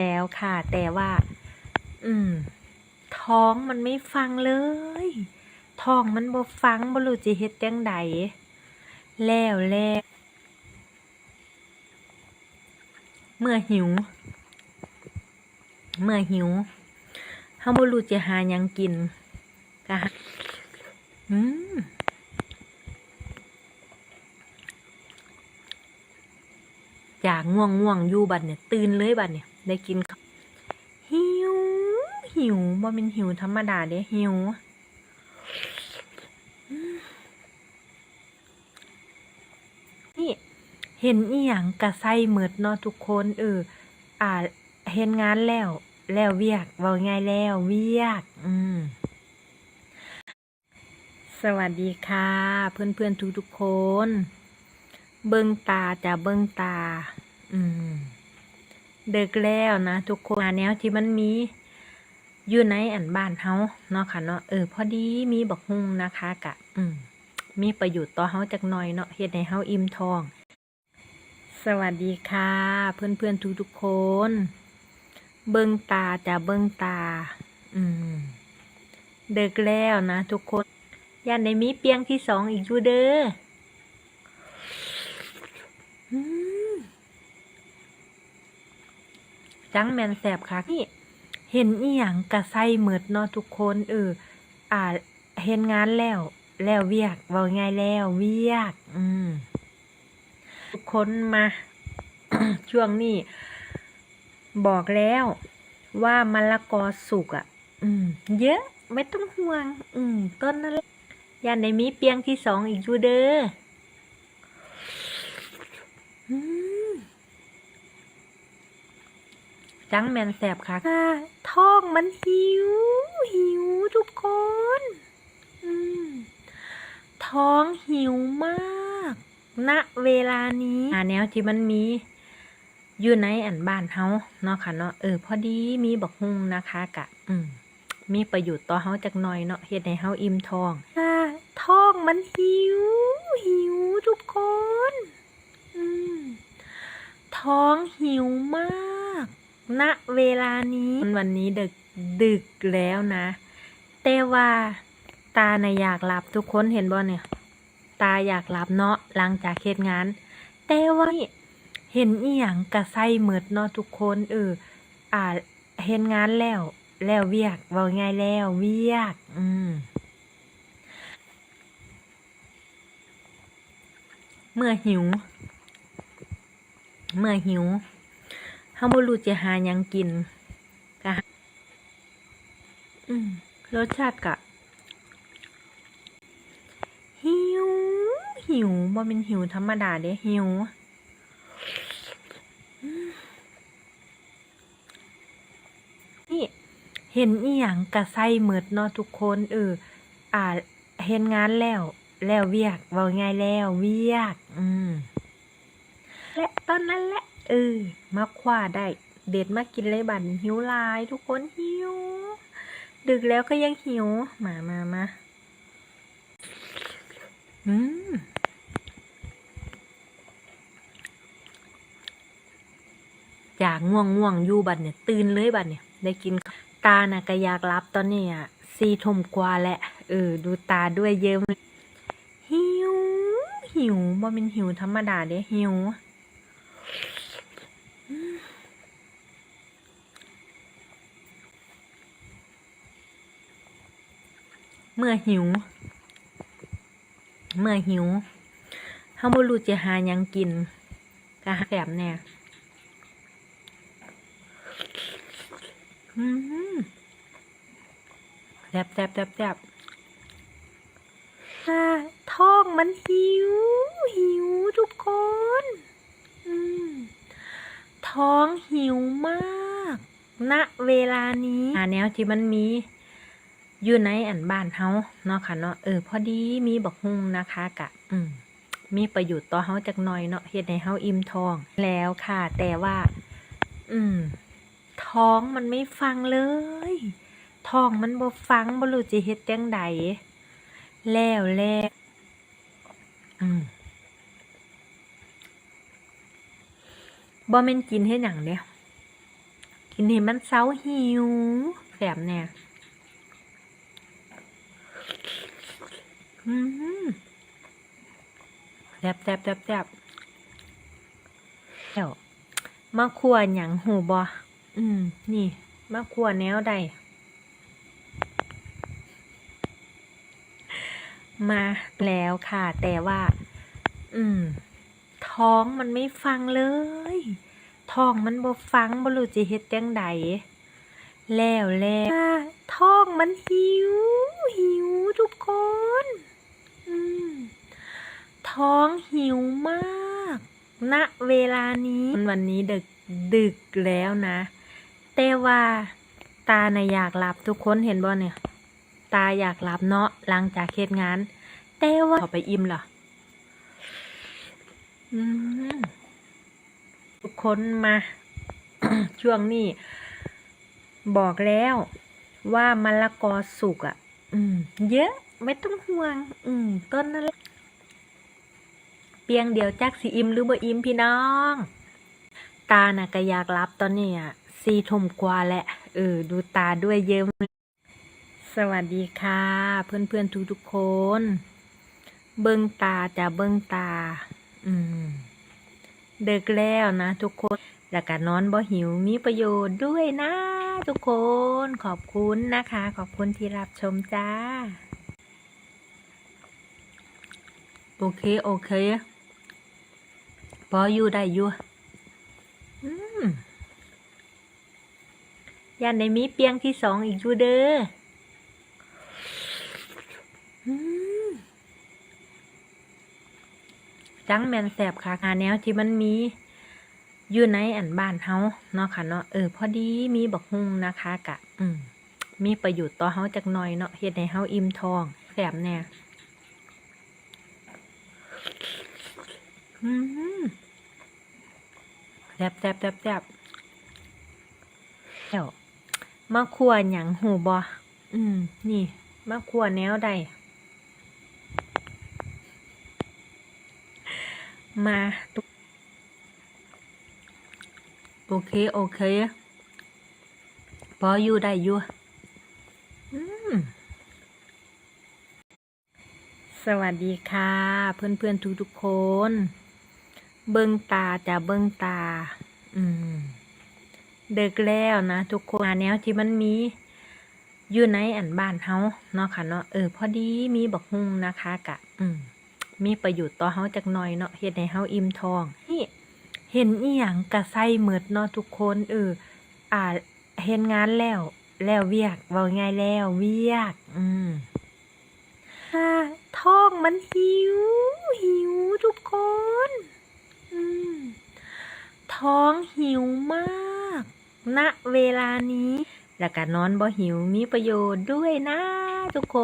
แล้วค่ะ แต่ว่า อืม ท้องมันไม่ฟังเลย ท้องมันบ่ฟังบ่รู้จะเฮ็ดจังใดแล้วแล้วเมื่อหิว เมื่อหิวเฮาบ่รู้จะหาหยังกินก็อืมอยากง่วงง่วงอยู่บัดเนี่ย ตื่นเลยบัดเนี่ย ได้กินหิว หิวบ่เป็นหิวธรรมดาเด้หิวนี่เห็นอีหยังกะไส้เหมือดเนาะทุกคนเอออ่าเห็นงานแล้ว แล้วเวียกเว้าง่ายแล้วเวียก อืมสวัสดีค่ะ เพื่อนเพื่อนทุกทุกๆคน เบิ่งตาจะเบิ่งตา อืม เด็กแล้วนะทุกคนหาแนวที่มันมีอยู่ในอันบ้านเฮาเนาะค่ะเนาะเออพอดีมีบักฮุ่งนะคะกะ อืม มีประโยชน์ต่อเฮาจักหน่อยเนาะเฮ็ดให้เฮาอิ่มท้อง สวัสดีค่ะ เพื่อนเพื่อนทุกทุกๆคน เบิ่งตาจะเบิ่งตา อืมเด็กแล้วนะทุกคนย่านได้มีเปียงที่สองอีกอยู่เด้อม จังแมนแสบค่ะนี่เห็นอีหยังกะไส้เหมือดเนาะทุกคน เออ อ่า เห็นงานแล้ว แล้วเวียกเว้าง่ายแล้วเวียก อืม ทุกคนมา ช่วงนี้ บอกแล้วว่ามะละกอสุกอะ อืม เยอะ ไม่ต้องห่วง อืม ต้นนั่นยันในมีเปียงที่สองอีกอยู่เด้อม จังแมนแสบค่ะท้องมันหิว หิวทุกคนท้องหิวมากณเวลานี้หาแนวที่มันมีอยู่ในอันบ้านเฮาเนาะค่ะเนาะเออพอดีมีบักฮุ่งนะคะกะ อืมมีประโยชน์ต่อเฮาจักหน่อยเนาะเฮ็ดให้เฮาอิ่มท้องท้องมันหิว หิวทุกคน อืมท้องหิวมาก ณเวลานี้วันนี้ดึกดึกแล้วนะ แต่ว่าตาในอยากหลับทุกคนเห็นบ่เนี่ย ตาอยากหลับเนาะหลังจากเฮ็ดงาน แต่ว่าเห็นอีหยังกระไส้เหมือดเนาะทุกคนเอออ่าเฮ็ดงานแล้ว แล้วเวียกเว้าง่ายแล้วเวียก อืมเมื่อหิว เมื่อหิว เฮาบ่รู้จะหายังกินก็หาอืมรสชาติกะ หิว หิวบ่เป็นหิวธรรมดาเด้หิวนี่เห็นอีหยังกะไส้เหมือดเนาะทุกคน เออ อ่าเฮ็ดงานแล้ว แล้วเวียกเว้าง่ายแล้วเวียก อืมและตอนนั้นแหละ เออ มาคว้าได้ เด็ดมากินเลยบัดนหิวลาย ทุกคนหิว ดึกแล้วก็ยังหิว มามามาอืมอยากง่วงง่วงอยู่บัดเนี่ย ตื่นเลยบัดเนี่ย ได้กินตาน่ะก็อยากรับตอนนี้อะสี่ทมกว่าแหล้วเออ ดูตาด้วยเยิ้มหิว หิวบ่เป็นหิวธรรมดาเด้หิว เมื่อหิว เมื่อหิวเฮาบ่รู้จะหาหยังกินก็หาแบบแน่อืมแซบแซบแซบแซบอ่าท้องมันหิว หิวทุกคนอืมท้องหิวมาก ณ เวลานี้หาแนวที่มันมี อยู่ในอันบ้านเฮาเนาะค่ะเนาะเออพอดีมีบักฮุ่งนะคะกะ อืมมีประโยชน์ต่อเฮาจักหน่อยเนาะเฮ็ดให้เฮาอิ่มท้องแล้วค่ะ แต่ว่า อืม ท้องมันไม่ฟังเลย ท้องมันบ่ฟังบ่รู้จะเฮ็ดจังใดแล้วแล้วอืมบ่แม่นกินเฮ็ดหยังเด้กิกินให้มันเซาหิวแสบเนี่ยอืม แซบแซบแซบแซบแล้วมาครัวหยังหูบ่อืม นี่ มาครัวแนวใด มาแล้วค่ะ แต่ว่า อืม ท้องมันไม่ฟังเลย ท้องมันบ่ฟังบ่รู้จะเฮ็ดจังใดแล้วแล้วท้องมันหิว หิวทุกคน ท้องหิวมาก ณ เวลานี้ วันนี้ดึกดึกแล้วนะ แต่ว่าตาในะอยากหลับทุกคนเห็นบ่เนี่ย ตาอยากหลับเนาะหลังจากเฮ็ดงาน แต่ว่าขอไปอิ่มเหรอทุกคนมา ช่วงนี้ บอกแล้วว่ามะละกอสุกอะ อืม เยอะไม่ต้องห่วง อืม ต้นนั่นแหละ ปียงเดียวจักสิอิ่มหรือบ่อิ่มพี่น้อง ตาน่ะก็อยากรับตอนนี้อะสี่ทุ่มกว่าแหละเออ ดูตาด้วยเยิ้มสวัสดีค่ะ เพื่อนเพื่อนทุกทุกคน เบิ้งตาจะเบิ้งตา อืมเด็กแล้วนะ ทุกคนแล้วก็นอนบ่หิวมีประโยชน์ด้วยนะ ทุกคนขอบคุณนะคะ ขอบคุณที่รับชมจ้า โอเค โอเค พออยู่ได้อยู่อืมยันในมีเปียงที่สองอีกอยู่เด้ออืมจังแมนแสบค่ะหาแนวที่มันมีอยู่ในอันบ้านเฮาเนาะค่ะเนาะเออพอดีมีบักฮุงนะคะกะ อืมมีประโยชน์ต่อเฮาจักหน่อยเนาะเฮ็ดให้เฮาอิ่มท้องแสบแน่อืม แซ่บแซ่บแซ่บแซ่บแล้วมาครัวหยังหูบ่อืม นี่ มาครัวแนวใด มาตุโอเค โอเคพออยู่ได้อยู่สวัสดีค่ะ เพื่อนเพื่อนทุกทุกๆคน เบิ้งตาจะเบิ้งตา อืมเด็กแล้วนะ ทุกคนแนวที่มันมี อยู่ในอันบ้านเฮาเนาะค่ะเนาะเออพอดีมีบักฮุงนะคะกะ อืม มีประโยชน์ต่อเฮาจักหน่อยเนาะเฮ็ดให้เฮาอิ่มท้องนี่เห็นอีหยังกะใส่เหมือดเนาะทุกคน เออ อ่าเฮ็ดงานแล้ว แล้วเวียกเว้าง่ายแล้วเวียก อืมค่ะท้องมันหิว หิวทุกคน อืม ท้องหิวมาก ณ เวลานี้ แล้วก็นอนบ่หิวมีประโยชน์ด้วยนะ ทุกค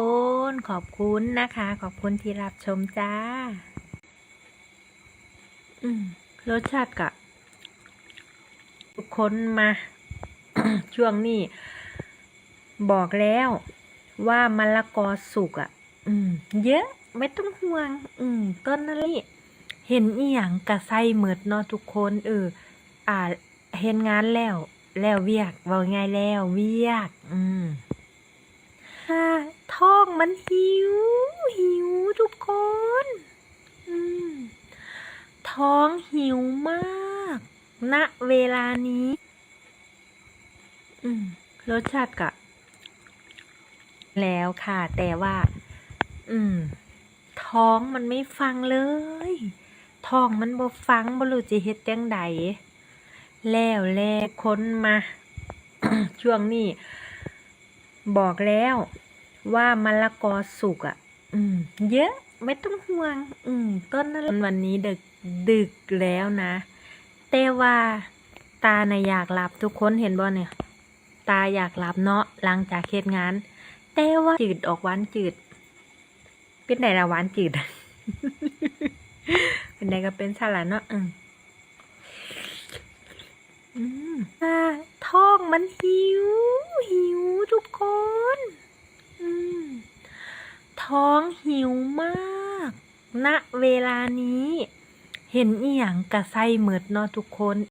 น ขอบคุณนะคะ ขอบคุณที่รับชมจ้า อืม รสชาติกะ ทุกคนมา ช่วงนี้ บอกแล้วว่ามะละกอสุกอะ อืม เยอะ ไม่ต้องห่วง อืม ต้นนั่นนี่เห็นอีหยังกะใส่เหมืดเนาะทุกคน เออ อ่าเห็นงานแล้ว แล้วเวียกเว้าง่ายแล้วเวียก อืมค่ะท้องมันหิว หิวทุกคน อืม ท้องหิวมากณเวลานี้ อืม รสชาติกะ แล้วค่ะ แต่ว่า อืม ท้องมันไม่ฟังเลย ท้องมันบ่ฟังบ่รู้จะเฮ็ดจังใด แล้วแลค้นมา ช่วงนี้ บอกแล้วว่ามะละกอสุกอะ อืม เยอะไม่ต้องห่วง อืม ต้นนั่นวันนี้ดึกดึกแล้วนะแต่ว่าตาในอยากหลับทุกคนเห็นบ่เนี่ย ตาอยากหลับเนาะหลังจากเฮ็ดงาน แต่ว่าจืดออกหวานจืด เป็นไหนละหวานจืด เป็นไหนก็เป็นสลัดเนาะอืม ท้องมันหิว หิวทุกคนท้องหิวมาก ณ เวลานี้ เห็นอีหยังกระไซเหมือดเนาะทุกคน